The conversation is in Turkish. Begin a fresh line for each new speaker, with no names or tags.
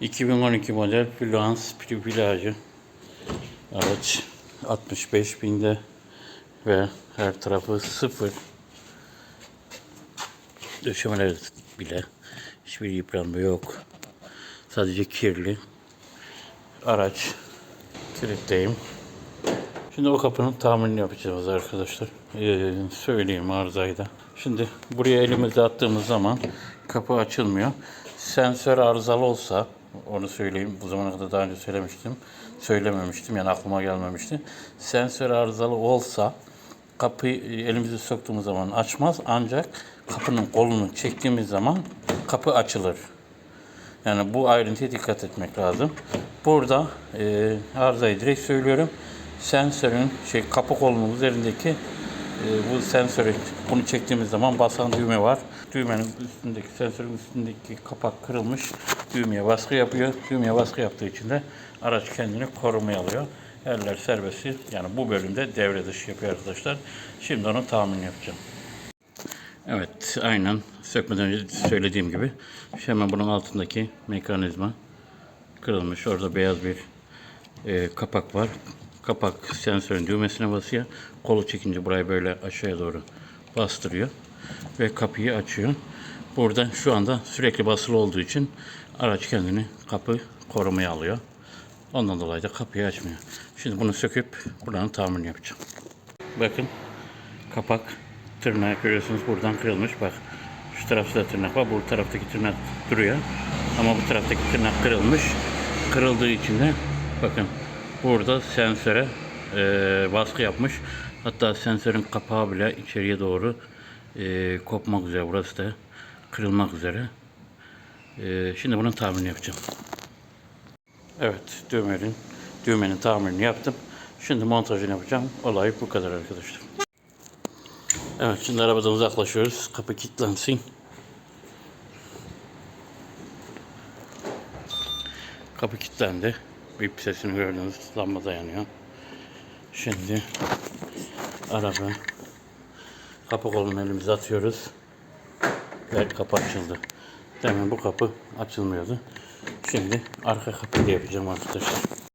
2012 model Fluence plajı araç 65 binde ve her tarafı sıfır. Döşemeler bile hiçbir yıpranma yok. Sadece kirli. Araç kilitteyim şimdi o kapının tamirini yapacağız arkadaşlar. Ee, söyleyeyim arızayı da. Şimdi buraya elimizi attığımız zaman kapı açılmıyor. Sensör arızalı olsa onu söyleyeyim. Bu zamana kadar daha önce söylemiştim. Söylememiştim yani aklıma gelmemişti. Sensör arızalı olsa kapıyı elimizi soktuğumuz zaman açmaz ancak kapının kolunu çektiğimiz zaman kapı açılır. Yani bu ayrıntıya dikkat etmek lazım. Burada e, arızayı direkt söylüyorum. Sensörün şey kapı kolunun üzerindeki e, bu sensörü bunu çektiğimiz zaman basan düğme var. Düğmenin üstündeki sensörün üstündeki kapak kırılmış. Düğmeye baskı yapıyor. Düğmeye baskı yaptığı için de araç kendini korumaya alıyor. Eller serbest. Yani bu bölümde devre dışı yapıyor arkadaşlar. Şimdi onun tahminini yapacağım. Evet, aynen sökmeden önce söylediğim gibi. Hemen bunun altındaki mekanizma kırılmış. Orada beyaz bir e, kapak var. Kapak sensörün düğmesine basıyor. Kolu çekince burayı böyle aşağıya doğru bastırıyor ve kapıyı açıyor. Burada şu anda sürekli basılı olduğu için araç kendini kapı korumaya alıyor. Ondan dolayı da kapıyı açmıyor. Şimdi bunu söküp buranın tamirini yapacağım. Bakın kapak tırnağı görüyorsunuz buradan kırılmış. Bak şu tarafta da tırnak var. Bu taraftaki tırnak duruyor. Ama bu taraftaki tırnak kırılmış. Kırıldığı için de bakın burada sensöre e, baskı yapmış. Hatta sensörün kapağı bile içeriye doğru e, kopmak üzere. Burası da kırılmak üzere. E, şimdi bunun tamirini yapacağım. Evet, düğmenin, düğmenin tamirini yaptım. Şimdi montajını yapacağım. Olay bu kadar arkadaşlar. Evet, şimdi arabadan uzaklaşıyoruz. Kapı kilitlensin. Kapı kilitlendi. Bir sesini gördünüz. Lamba dayanıyor. Şimdi araba kapı kolunu elimize atıyoruz. Ve kapı açıldı. Demin bu kapı açılmıyordu. Şimdi arka kapıyı da yapacağım arkadaşlar.